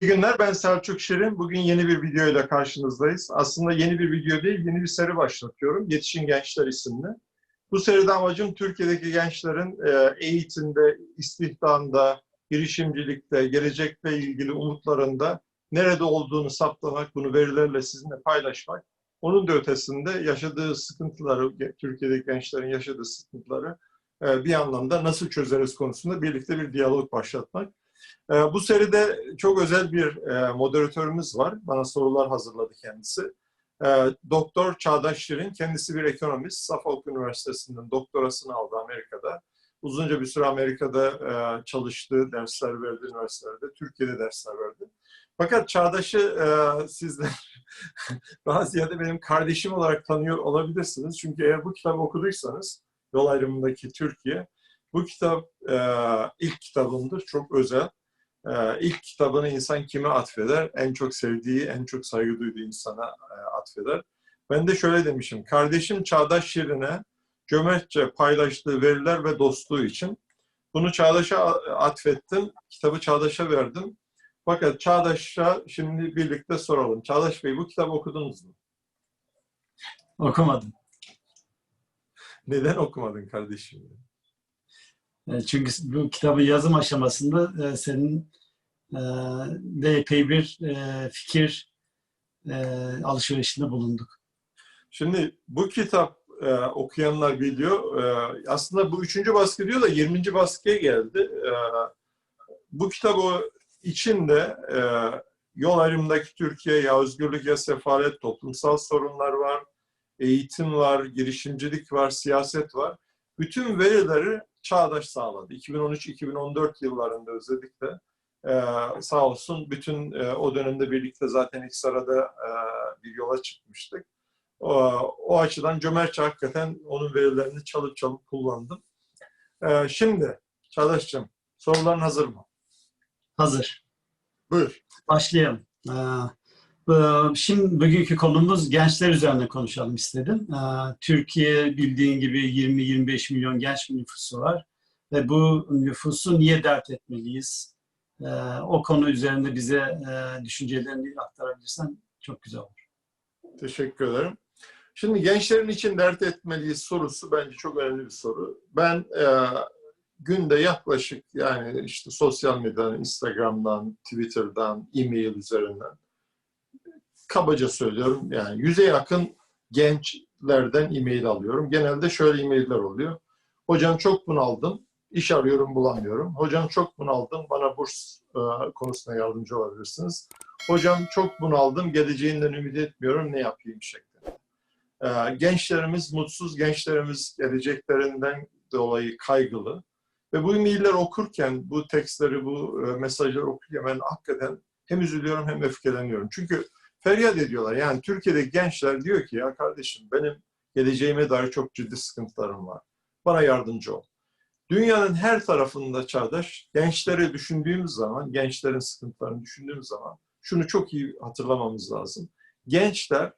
İyi günler, ben Selçuk Şirin. Bugün yeni bir video ile karşınızdayız. Aslında yeni bir video değil, yeni bir seri başlatıyorum. Yetişin Gençler isimli. Bu seride amacım Türkiye'deki gençlerin e, eğitimde, istihdamda, girişimcilikte, gelecekle ilgili umutlarında nerede olduğunu saptamak, bunu verilerle sizinle paylaşmak. Onun da ötesinde yaşadığı sıkıntıları, Türkiye'deki gençlerin yaşadığı sıkıntıları e, bir anlamda nasıl çözeriz konusunda birlikte bir diyalog başlatmak. E, bu seride çok özel bir e, moderatörümüz var. Bana sorular hazırladı kendisi. Doktor Çağdaş Şirin, kendisi bir ekonomist. Suffolk Üniversitesi'nden doktorasını aldı Amerika'da. Uzunca bir süre Amerika'da çalıştı, dersler verdi üniversitelerde. Türkiye'de dersler verdi. Fakat Çağdaş'ı sizler daha ziyade benim kardeşim olarak tanıyor olabilirsiniz. Çünkü eğer bu kitabı okuduysanız, Yol Ayrımındaki Türkiye, bu kitap ilk kitabımdır, çok özel. Ee, ilk kitabını insan kime atfeder? En çok sevdiği, en çok saygı duyduğu insana e, atfeder. Ben de şöyle demişim, kardeşim Çağdaş Şirin'e cömertçe paylaştığı veriler ve dostluğu için bunu Çağdaş'a atfettim, kitabı Çağdaş'a verdim. Fakat Çağdaş'a şimdi birlikte soralım. Çağdaş Bey bu kitabı okudunuz mu? Okumadım. Neden okumadın kardeşim? E, çünkü bu kitabın yazım aşamasında e, senin e, de epey bir fikir alışverişinde bulunduk. Şimdi bu kitap okuyanlar biliyor. aslında bu üçüncü baskı diyor da 20. baskıya geldi. bu kitabı içinde yol ayrımındaki Türkiye, ya özgürlük ya sefalet, toplumsal sorunlar var, eğitim var, girişimcilik var, siyaset var. Bütün verileri Çağdaş sağladı. 2013-2014 yıllarında özellikle e, sağ olsun bütün e, o dönemde birlikte zaten ilk sırada e, bir yola çıkmıştık. O, o açıdan cömertçe hakikaten onun verilerini çalıp çalıp kullandım. E, şimdi Çağdaş'cığım soruların hazır mı? Hazır. Buyur. Başlayalım. Ee, Şimdi bugünkü konumuz gençler üzerine konuşalım istedim. Türkiye bildiğin gibi 20-25 milyon genç nüfusu var. Ve bu nüfusu niye dert etmeliyiz? O konu üzerinde bize düşüncelerini aktarabilirsen çok güzel olur. Teşekkür ederim. Şimdi gençlerin için dert etmeliyiz sorusu bence çok önemli bir soru. Ben e, günde yaklaşık yani işte sosyal medyadan, Instagram'dan, Twitter'dan, e-mail üzerinden kabaca söylüyorum yani yüze yakın gençlerden e-mail alıyorum. Genelde şöyle e-mailler oluyor. Hocam çok bunaldım, iş arıyorum bulamıyorum. Hocam çok bunaldım, bana burs e, konusunda yardımcı olabilirsiniz. Hocam çok bunaldım, geleceğinden ümit etmiyorum, ne yapayım şeklinde. E, gençlerimiz mutsuz, gençlerimiz geleceklerinden dolayı kaygılı. Ve bu e-mailler okurken, bu tekstleri, bu e, mesajları okurken ben hakikaten hem üzülüyorum hem öfkeleniyorum. Çünkü feryat ediyorlar. Yani Türkiye'de gençler diyor ki ya kardeşim benim geleceğime dair çok ciddi sıkıntılarım var. Bana yardımcı ol. Dünyanın her tarafında çağdaş gençleri düşündüğümüz zaman, gençlerin sıkıntılarını düşündüğümüz zaman şunu çok iyi hatırlamamız lazım. Gençler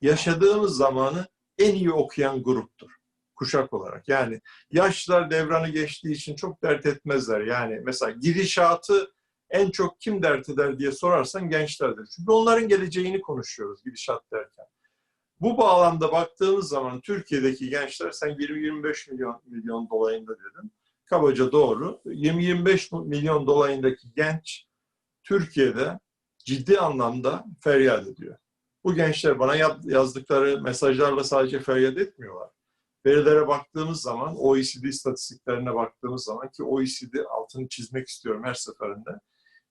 yaşadığımız zamanı en iyi okuyan gruptur kuşak olarak. Yani yaşlılar devranı geçtiği için çok dert etmezler. Yani mesela gidişatı en çok kim dert eder diye sorarsan gençlerdir. Çünkü onların geleceğini konuşuyoruz gidişat derken. Bu bağlamda baktığımız zaman Türkiye'deki gençler sen 20-25 milyon milyon dolayında dedin. Kabaca doğru. 20-25 milyon dolayındaki genç Türkiye'de ciddi anlamda feryat ediyor. Bu gençler bana yazdıkları mesajlarla sadece feryat etmiyorlar. Verilere baktığımız zaman, OECD istatistiklerine baktığımız zaman ki OECD altını çizmek istiyorum her seferinde.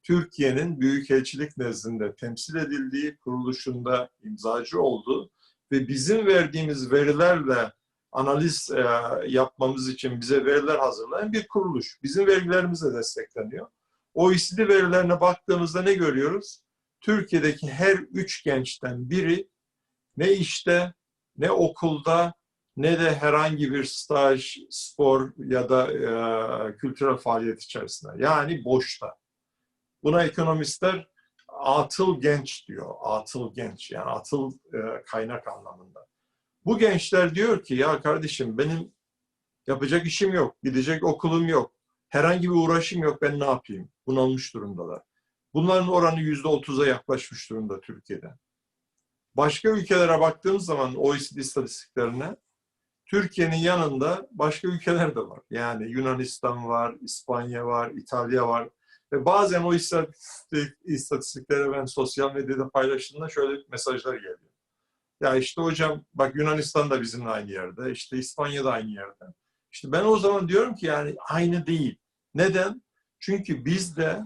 Türkiye'nin büyükelçilik nezdinde temsil edildiği, kuruluşunda imzacı olduğu ve bizim verdiğimiz verilerle analiz e, yapmamız için bize veriler hazırlayan bir kuruluş. Bizim verilerimizle destekleniyor. OECD verilerine baktığımızda ne görüyoruz? Türkiye'deki her üç gençten biri ne işte, ne okulda, ne de herhangi bir staj, spor ya da e, kültürel faaliyet içerisinde. Yani boşta. Buna ekonomistler atıl genç diyor. Atıl genç yani atıl e, kaynak anlamında. Bu gençler diyor ki ya kardeşim benim yapacak işim yok, gidecek okulum yok, herhangi bir uğraşım yok ben ne yapayım? Bunalmış durumdalar. Bunların oranı yüzde otuza yaklaşmış durumda Türkiye'de. Başka ülkelere baktığımız zaman OECD istatistiklerine Türkiye'nin yanında başka ülkeler de var. Yani Yunanistan var, İspanya var, İtalya var. Ve bazen o istatistik, istatistiklere ben sosyal medyada paylaştığımda şöyle mesajlar geliyor. Ya işte hocam bak Yunanistan da bizimle aynı yerde, işte İspanya da aynı yerde. İşte ben o zaman diyorum ki yani aynı değil. Neden? Çünkü bizde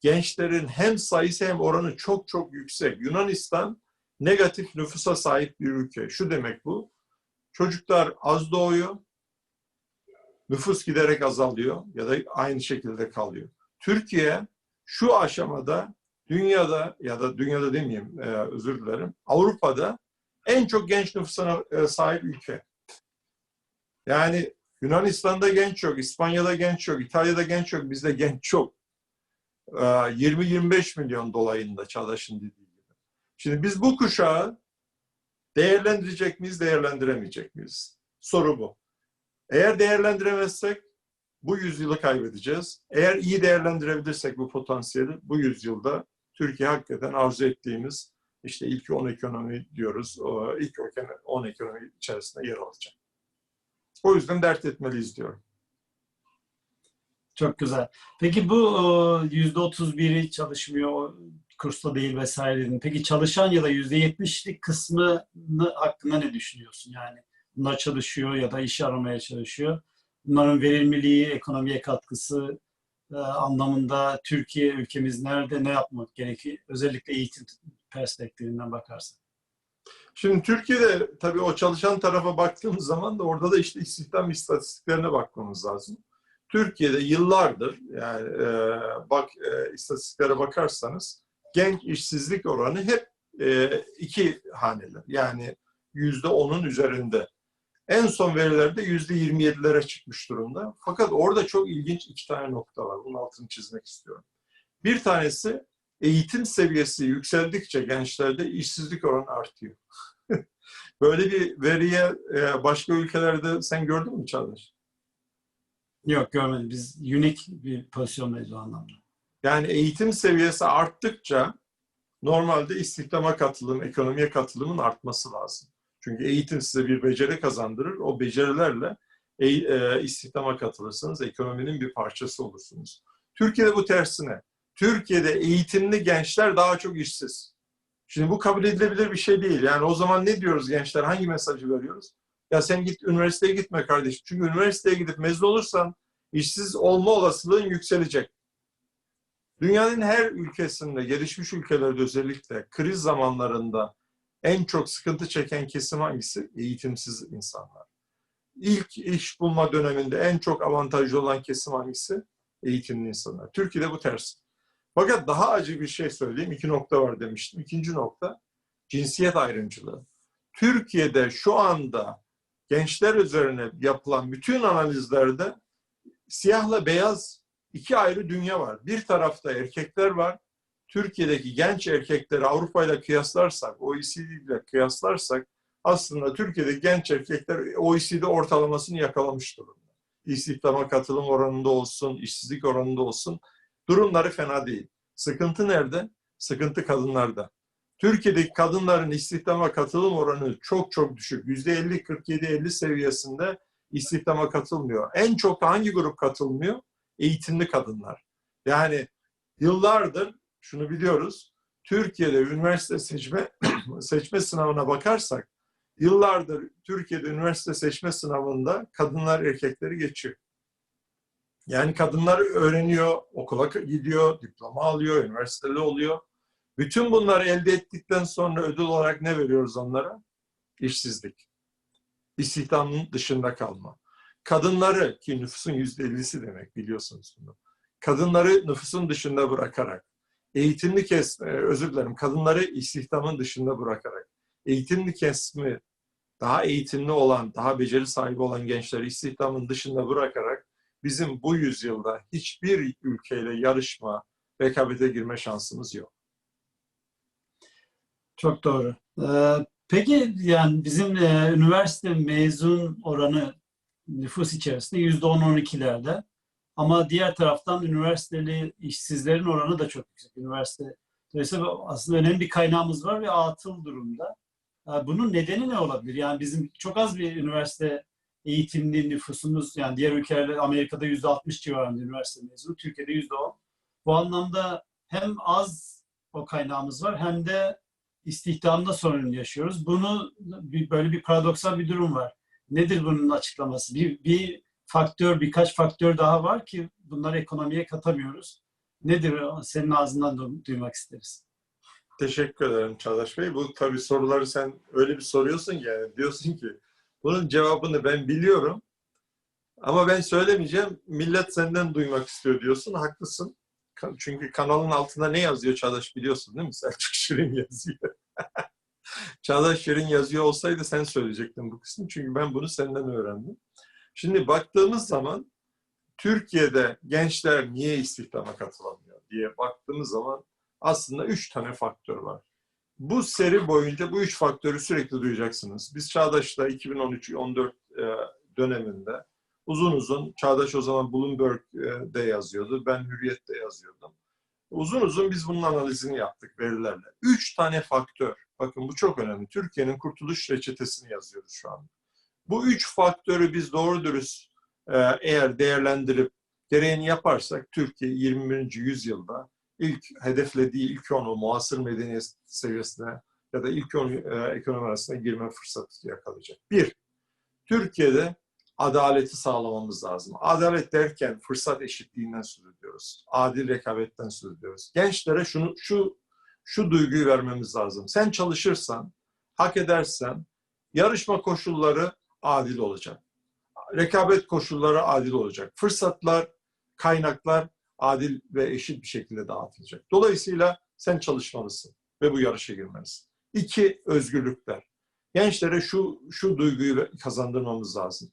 gençlerin hem sayısı hem oranı çok çok yüksek. Yunanistan negatif nüfusa sahip bir ülke. Şu demek bu. Çocuklar az doğuyor. Nüfus giderek azalıyor ya da aynı şekilde kalıyor. Türkiye şu aşamada dünyada ya da dünyada demeyeyim e, özür dilerim. Avrupa'da en çok genç nüfusuna e, sahip ülke. Yani Yunanistan'da genç yok, İspanya'da genç yok, İtalya'da genç yok, bizde genç çok. E, 20-25 milyon dolayında Çağdaş'ın dediği gibi. Şimdi biz bu kuşağı değerlendirecek miyiz, değerlendiremeyecek miyiz? Soru bu. Eğer değerlendiremezsek bu yüzyılı kaybedeceğiz. Eğer iyi değerlendirebilirsek bu potansiyeli bu yüzyılda Türkiye hakikaten arzu ettiğimiz işte ilk 10 ekonomi diyoruz. O ilk 10 ekonomi içerisinde yer alacak. O yüzden dert etmeliyiz diyorum. Çok güzel. Peki bu o, %31'i çalışmıyor, kursta değil vesaire dedin. Peki çalışan ya da %70'lik kısmı hakkında ne düşünüyorsun? Yani bunlar çalışıyor ya da iş aramaya çalışıyor. Bunların verimliliği, ekonomiye katkısı e, anlamında Türkiye ülkemiz nerede, ne yapmak gerekir? Özellikle eğitim perspektifinden bakarsak. Şimdi Türkiye'de tabii o çalışan tarafa baktığımız zaman da orada da işte istihdam istatistiklerine bakmamız lazım. Türkiye'de yıllardır yani e, bak e, istatistiklere bakarsanız genç işsizlik oranı hep e, iki haneli. Yani yüzde onun üzerinde. En son verilerde yüzde 27'lere çıkmış durumda. Fakat orada çok ilginç iki tane nokta var. Bunun altını çizmek istiyorum. Bir tanesi eğitim seviyesi yükseldikçe gençlerde işsizlik oranı artıyor. Böyle bir veriye e, başka ülkelerde sen gördün mü Çağdaş? Yok görmedim. Biz unik bir pozisyondayız o anlamda. Yani eğitim seviyesi arttıkça normalde istihdama katılım, ekonomiye katılımın artması lazım. Çünkü eğitim size bir beceri kazandırır. O becerilerle e, e, istihdama katılırsınız. Ekonominin bir parçası olursunuz. Türkiye'de bu tersine. Türkiye'de eğitimli gençler daha çok işsiz. Şimdi bu kabul edilebilir bir şey değil. Yani o zaman ne diyoruz gençler? Hangi mesajı veriyoruz? Ya sen git üniversiteye gitme kardeşim. Çünkü üniversiteye gidip mezun olursan işsiz olma olasılığın yükselecek. Dünyanın her ülkesinde, gelişmiş ülkelerde özellikle kriz zamanlarında en çok sıkıntı çeken kesim hangisi? Eğitimsiz insanlar. İlk iş bulma döneminde en çok avantajlı olan kesim hangisi? Eğitimli insanlar. Türkiye'de bu ters. Fakat daha acı bir şey söyleyeyim. İki nokta var demiştim. İkinci nokta cinsiyet ayrımcılığı. Türkiye'de şu anda gençler üzerine yapılan bütün analizlerde siyahla beyaz iki ayrı dünya var. Bir tarafta erkekler var. Türkiye'deki genç erkekleri Avrupa ile kıyaslarsak, OECD ile kıyaslarsak aslında Türkiye'de genç erkekler OECD ortalamasını yakalamış durumda. İstihdama katılım oranında olsun, işsizlik oranında olsun durumları fena değil. Sıkıntı nerede? Sıkıntı kadınlarda. Türkiye'deki kadınların istihdama katılım oranı çok çok düşük. %50, 47, 50 seviyesinde istihdama katılmıyor. En çok hangi grup katılmıyor? Eğitimli kadınlar. Yani yıllardır şunu biliyoruz. Türkiye'de üniversite seçme seçme sınavına bakarsak yıllardır Türkiye'de üniversite seçme sınavında kadınlar erkekleri geçiyor. Yani kadınlar öğreniyor, okula gidiyor, diploma alıyor, üniversiteli oluyor. Bütün bunları elde ettikten sonra ödül olarak ne veriyoruz onlara? İşsizlik. İstihdamın dışında kalma. Kadınları ki nüfusun yüzde ellisi demek biliyorsunuz bunu. Kadınları nüfusun dışında bırakarak, eğitimli kes, özür dilerim, kadınları istihdamın dışında bırakarak, eğitimli kesimi, daha eğitimli olan, daha beceri sahibi olan gençleri istihdamın dışında bırakarak bizim bu yüzyılda hiçbir ülkeyle yarışma, rekabete girme şansımız yok. Çok doğru. Ee, peki yani bizim e, üniversite mezun oranı nüfus içerisinde yüzde on on ikilerde Ama diğer taraftan üniversiteli işsizlerin oranı da çok yüksek. Üniversite dolayısıyla aslında önemli bir kaynağımız var ve atıl durumda. E, Bunun nedeni ne olabilir? Yani bizim çok az bir üniversite eğitimli nüfusumuz yani diğer ülkelerde Amerika'da yüzde 60 civarında üniversite mezunu, Türkiye'de yüzde 10. Bu anlamda hem az o kaynağımız var hem de istihdamda sorun yaşıyoruz. Bunu böyle bir paradoksal bir durum var. Nedir bunun açıklaması? Bir, bir faktör, birkaç faktör daha var ki bunları ekonomiye katamıyoruz. Nedir? Senin ağzından du- duymak isteriz. Teşekkür ederim Çağdaş Bey. Bu tabii soruları sen öyle bir soruyorsun ki yani diyorsun ki bunun cevabını ben biliyorum ama ben söylemeyeceğim. Millet senden duymak istiyor diyorsun. Haklısın. Çünkü kanalın altında ne yazıyor Çağdaş biliyorsun değil mi? Selçuk Şirin yazıyor. Çağdaş Şirin yazıyor olsaydı sen söyleyecektin bu kısmı. Çünkü ben bunu senden öğrendim. Şimdi baktığımız zaman Türkiye'de gençler niye istihdama katılamıyor diye baktığımız zaman aslında üç tane faktör var. Bu seri boyunca bu üç faktörü sürekli duyacaksınız. Biz Çağdaş'ta 2013-14 e, döneminde uzun uzun, Çağdaş o zaman Bloomberg'de yazıyordu, ben Hürriyet'te yazıyordum. Uzun uzun biz bunun analizini yaptık verilerle. Üç tane faktör, bakın bu çok önemli. Türkiye'nin kurtuluş reçetesini yazıyoruz şu an. Bu üç faktörü biz doğru dürüst e, eğer değerlendirip gereğini yaparsak Türkiye 21. yüzyılda ilk hedeflediği ilk onu muasır medeniyet seviyesine ya da ilk onu e, ekonomi arasına girme fırsatı yakalayacak. Bir, Türkiye'de adaleti sağlamamız lazım. Adalet derken fırsat eşitliğinden söz ediyoruz. Adil rekabetten söz ediyoruz. Gençlere şunu şu şu duyguyu vermemiz lazım. Sen çalışırsan, hak edersen yarışma koşulları adil olacak. Rekabet koşulları adil olacak. Fırsatlar, kaynaklar adil ve eşit bir şekilde dağıtılacak. Dolayısıyla sen çalışmalısın ve bu yarışa girmelisin. İki, özgürlükler. Gençlere şu, şu duyguyu kazandırmamız lazım.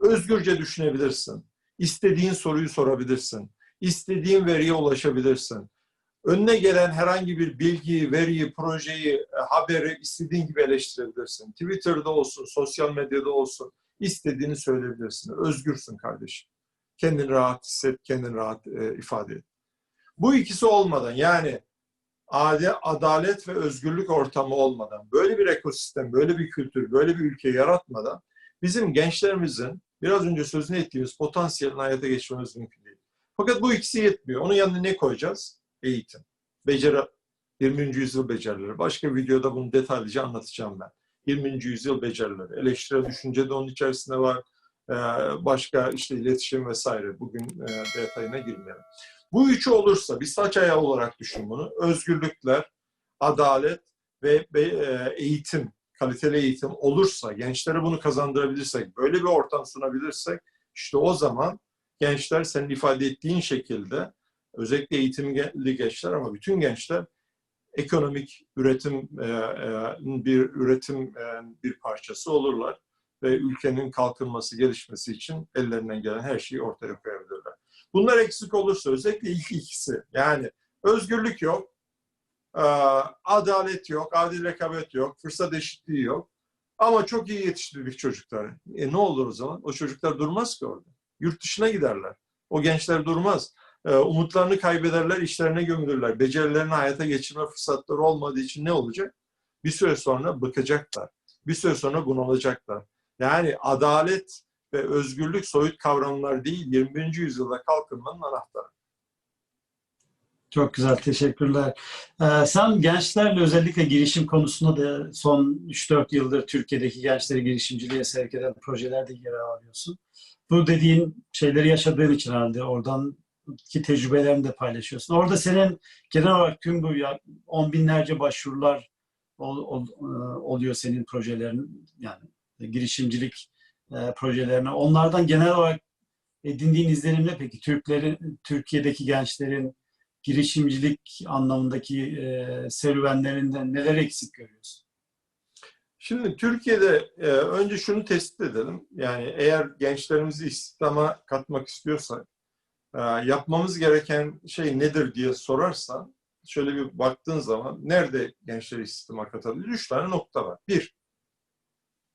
Özgürce düşünebilirsin. İstediğin soruyu sorabilirsin. İstediğin veriye ulaşabilirsin. Önüne gelen herhangi bir bilgiyi, veriyi, projeyi, e, haberi istediğin gibi eleştirebilirsin. Twitter'da olsun, sosyal medyada olsun istediğini söyleyebilirsin. Özgürsün kardeşim kendini rahat hisset, kendini rahat e, ifade et. Bu ikisi olmadan yani ade, adalet ve özgürlük ortamı olmadan, böyle bir ekosistem, böyle bir kültür, böyle bir ülke yaratmadan bizim gençlerimizin biraz önce sözünü ettiğimiz potansiyelini hayata geçirmemiz mümkün değil. Fakat bu ikisi yetmiyor. Onun yanına ne koyacağız? Eğitim. Beceri, 20. yüzyıl becerileri. Başka videoda bunu detaylıca anlatacağım ben. 20. yüzyıl becerileri. Eleştirel düşünce de onun içerisinde var ee, başka işte iletişim vesaire. Bugün e, detayına girmeyelim. Bu üçü olursa bir saç ayağı olarak düşün bunu. Özgürlükler, adalet ve, ve e, eğitim, kaliteli eğitim olursa, gençlere bunu kazandırabilirsek, böyle bir ortam sunabilirsek işte o zaman gençler senin ifade ettiğin şekilde özellikle eğitimli gençler ama bütün gençler ekonomik üretim e, e, bir üretim e, bir parçası olurlar ve ülkenin kalkınması, gelişmesi için ellerinden gelen her şeyi ortaya koyabilirler. Bunlar eksik olursa özellikle ilk ikisi yani özgürlük yok, adalet yok, adil rekabet yok, fırsat eşitliği yok. Ama çok iyi yetiştirdik çocukları. E ne olur o zaman? O çocuklar durmaz ki orada. Yurt dışına giderler. O gençler durmaz. E, umutlarını kaybederler, işlerine gömülürler. Becerilerini hayata geçirme fırsatları olmadığı için ne olacak? Bir süre sonra bıkacaklar. Bir süre sonra bunalacaklar. Yani adalet ve özgürlük soyut kavramlar değil, 21. yüzyılda kalkınmanın anahtarı. Çok güzel, teşekkürler. Ee, sen gençlerle özellikle girişim konusunda da son 3-4 yıldır Türkiye'deki gençleri girişimciliğe sevk eden projelerde yer alıyorsun. Bu dediğin şeyleri yaşadığın için herhalde oradan ki tecrübelerini de paylaşıyorsun. Orada senin genel olarak tüm bu ya, on binlerce başvurular ol, ol, e, oluyor senin projelerin yani girişimcilik e, projelerine. Onlardan genel olarak edindiğin izlenim ne peki? Türklerin, Türkiye'deki gençlerin girişimcilik anlamındaki e, serüvenlerinden neler eksik görüyorsun? Şimdi Türkiye'de e, önce şunu tespit edelim. Yani eğer gençlerimizi istihdama katmak istiyorsak yapmamız gereken şey nedir diye sorarsan şöyle bir baktığın zaman nerede gençleri istihdama katabilir? Üç tane nokta var. Bir,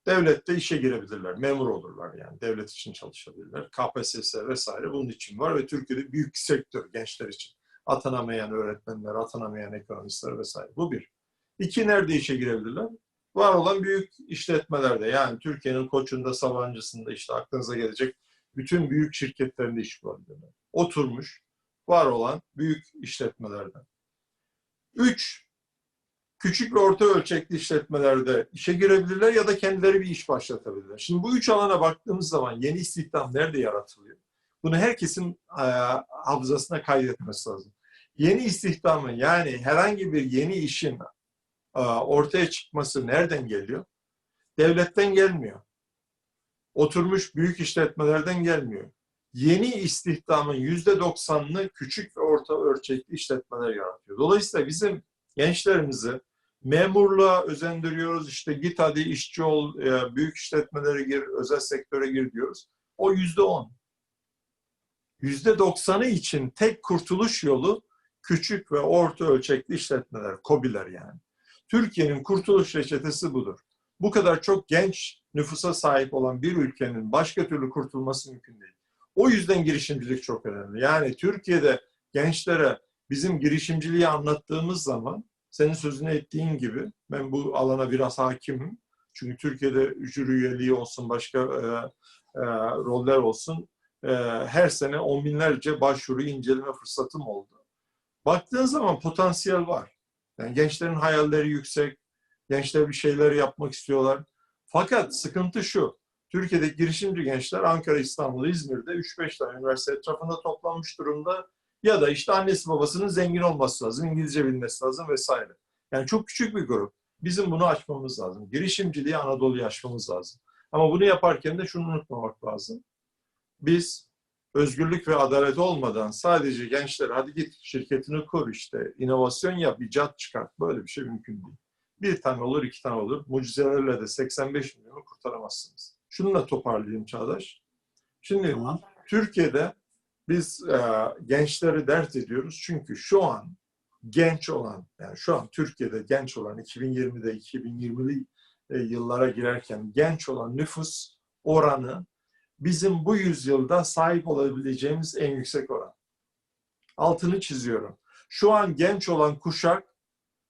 Devlette işe girebilirler, memur olurlar yani. Devlet için çalışabilirler. KPSS vesaire bunun için var ve Türkiye'de büyük sektör gençler için. Atanamayan öğretmenler, atanamayan ekonomistler vesaire. Bu bir. İki, nerede işe girebilirler? Var olan büyük işletmelerde yani Türkiye'nin Koç'unda, Sabancı'sında işte aklınıza gelecek bütün büyük şirketlerinde iş bulabilirler. Oturmuş, var olan büyük işletmelerden. Üç, küçük ve orta ölçekli işletmelerde işe girebilirler ya da kendileri bir iş başlatabilirler. Şimdi bu üç alana baktığımız zaman yeni istihdam nerede yaratılıyor? Bunu herkesin e, hafızasına kaydetmesi lazım. Yeni istihdamın yani herhangi bir yeni işin e, ortaya çıkması nereden geliyor? Devletten gelmiyor. Oturmuş büyük işletmelerden gelmiyor. Yeni istihdamın yüzde doksanını küçük ve orta ölçekli işletmeler yaratıyor. Dolayısıyla bizim gençlerimizi memurluğa özendiriyoruz. İşte git hadi işçi ol, e, büyük işletmelere gir, özel sektöre gir diyoruz. O yüzde on. Yüzde doksanı için tek kurtuluş yolu küçük ve orta ölçekli işletmeler, KOBİ'ler yani. Türkiye'nin kurtuluş reçetesi budur. Bu kadar çok genç nüfusa sahip olan bir ülkenin başka türlü kurtulması mümkün değil. O yüzden girişimcilik çok önemli. Yani Türkiye'de gençlere bizim girişimciliği anlattığımız zaman senin sözünü ettiğin gibi ben bu alana biraz hakimim. Çünkü Türkiye'de jüri üyeliği olsun, başka e, e, roller olsun e, her sene on binlerce başvuru inceleme fırsatım oldu. Baktığın zaman potansiyel var. Yani gençlerin hayalleri yüksek, gençler bir şeyler yapmak istiyorlar. Fakat sıkıntı şu, Türkiye'deki girişimci gençler Ankara, İstanbul, İzmir'de 3-5 tane üniversite etrafında toplanmış durumda. Ya da işte annesi babasının zengin olması lazım, İngilizce bilmesi lazım vesaire. Yani çok küçük bir grup. Bizim bunu açmamız lazım. Girişimciliği Anadolu'ya açmamız lazım. Ama bunu yaparken de şunu unutmamak lazım. Biz özgürlük ve adalet olmadan sadece gençler hadi git şirketini kur işte, inovasyon yap, icat çıkart. Böyle bir şey mümkün değil. Bir tane olur, iki tane olur. Mucizelerle de 85 milyonu kurtaramazsınız. Şununla toparlayayım Çağdaş. Şimdi Tamam. Türkiye'de biz e, gençleri dert ediyoruz çünkü şu an genç olan, yani şu an Türkiye'de genç olan 2020'de 2020'li e, yıllara girerken genç olan nüfus oranı bizim bu yüzyılda sahip olabileceğimiz en yüksek oran. Altını çiziyorum. Şu an genç olan kuşak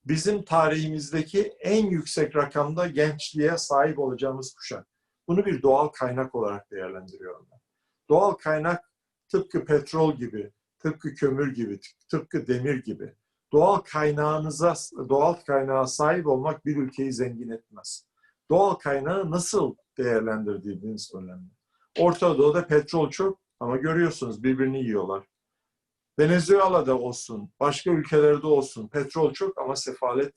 bizim tarihimizdeki en yüksek rakamda gençliğe sahip olacağımız kuşak. Bunu bir doğal kaynak olarak değerlendiriyorum ben. Doğal kaynak tıpkı petrol gibi, tıpkı kömür gibi, tıpkı demir gibi. Doğal kaynağınıza, doğal kaynağa sahip olmak bir ülkeyi zengin etmez. Doğal kaynağı nasıl değerlendirdiğiniz önemli. Orta Doğu'da petrol çok ama görüyorsunuz birbirini yiyorlar. Venezuela'da olsun, başka ülkelerde olsun petrol çok ama sefalet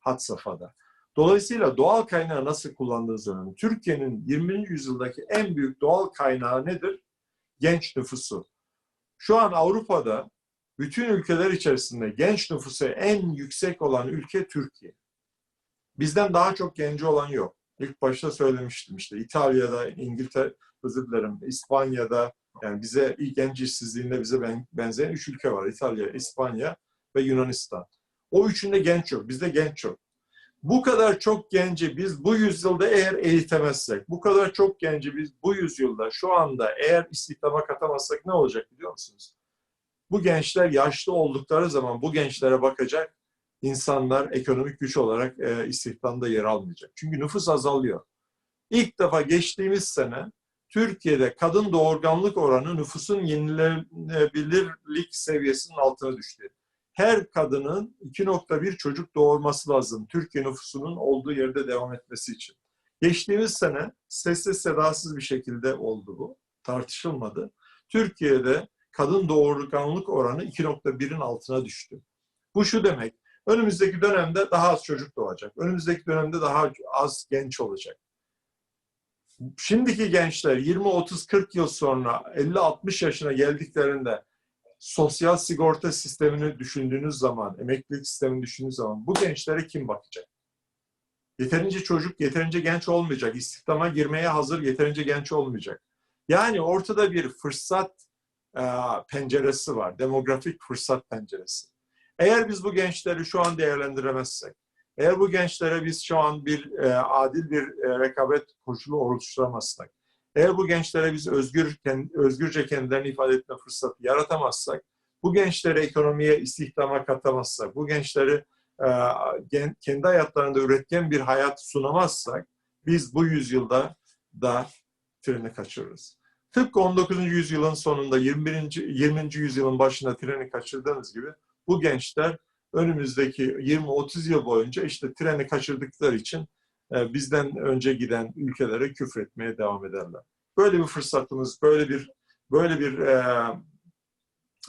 had safhada. Dolayısıyla doğal kaynağı nasıl kullandığınız önemli. Türkiye'nin 20. yüzyıldaki en büyük doğal kaynağı nedir? Genç nüfusu. Şu an Avrupa'da bütün ülkeler içerisinde genç nüfusu en yüksek olan ülke Türkiye. Bizden daha çok genci olan yok. İlk başta söylemiştim işte İtalya'da, İngiltere, özür dilerim, İspanya'da yani bize ilk genç işsizliğinde bize ben- benzeyen üç ülke var. İtalya, İspanya ve Yunanistan. O üçünde genç yok. Bizde genç çok. Bu kadar çok genci biz bu yüzyılda eğer eğitemezsek, bu kadar çok genci biz bu yüzyılda şu anda eğer istihdama katamazsak ne olacak biliyor musunuz? Bu gençler yaşlı oldukları zaman bu gençlere bakacak insanlar ekonomik güç olarak e, istihdamda yer almayacak. Çünkü nüfus azalıyor. İlk defa geçtiğimiz sene Türkiye'de kadın doğurganlık oranı nüfusun yenilebilirlik seviyesinin altına düştü. Her kadının 2.1 çocuk doğurması lazım Türkiye nüfusunun olduğu yerde devam etmesi için. Geçtiğimiz sene sessiz sedasız bir şekilde oldu bu. Tartışılmadı. Türkiye'de kadın doğurganlık oranı 2.1'in altına düştü. Bu şu demek, önümüzdeki dönemde daha az çocuk doğacak. Önümüzdeki dönemde daha az genç olacak. Şimdiki gençler 20, 30, 40 yıl sonra 50, 60 yaşına geldiklerinde sosyal sigorta sistemini düşündüğünüz zaman, emeklilik sistemini düşündüğünüz zaman bu gençlere kim bakacak? Yeterince çocuk, yeterince genç olmayacak. İstihdama girmeye hazır, yeterince genç olmayacak. Yani ortada bir fırsat e, penceresi var. Demografik fırsat penceresi. Eğer biz bu gençleri şu an değerlendiremezsek, Eğer bu gençlere biz şu an bir e, adil bir e, rekabet koşulu oluşturamazsak, eğer bu gençlere biz özgür, özgürce kendilerini ifade etme fırsatı yaratamazsak, bu gençleri ekonomiye, istihdama katamazsak, bu gençleri e, kendi hayatlarında üretken bir hayat sunamazsak, biz bu yüzyılda da treni kaçırırız. Tıpkı 19. yüzyılın sonunda 21. 20. yüzyılın başında treni kaçırdığımız gibi bu gençler önümüzdeki 20-30 yıl boyunca işte treni kaçırdıkları için bizden önce giden ülkelere küfretmeye devam ederler. Böyle bir fırsatımız, böyle bir böyle bir e,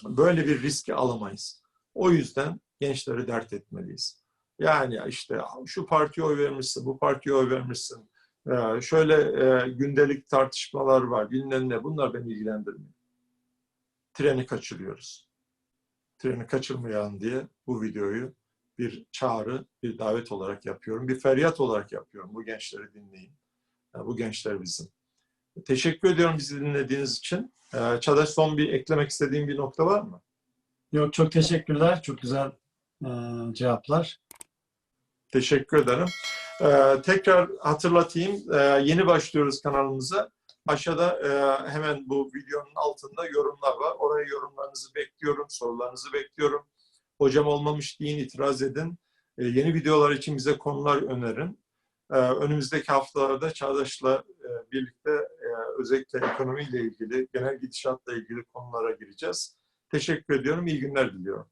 böyle bir riski alamayız. O yüzden gençleri dert etmeliyiz. Yani işte şu partiye oy vermişsin, bu partiye oy vermişsin. e, şöyle e, gündelik tartışmalar var, bilmem ne. Bunlar beni ilgilendirmiyor. Treni kaçırıyoruz. Treni kaçırmayalım diye bu videoyu bir çağrı, bir davet olarak yapıyorum. Bir feryat olarak yapıyorum. Bu gençleri dinleyin. Yani bu gençler bizim. Teşekkür ediyorum bizi dinlediğiniz için. Ee, Çağdaş son bir eklemek istediğin bir nokta var mı? Yok çok teşekkürler. Çok güzel e, cevaplar. Teşekkür ederim. Ee, tekrar hatırlatayım. Ee, yeni başlıyoruz kanalımıza. Aşağıda e, hemen bu videonun altında yorumlar var. Oraya yorumlarınızı bekliyorum, sorularınızı bekliyorum. Hocam olmamış deyin, itiraz edin. Ee, yeni videolar için bize konular önerin. Ee, önümüzdeki haftalarda Çağdaş'la e, birlikte e, özellikle ekonomiyle ilgili, genel gidişatla ilgili konulara gireceğiz. Teşekkür ediyorum, iyi günler diliyorum.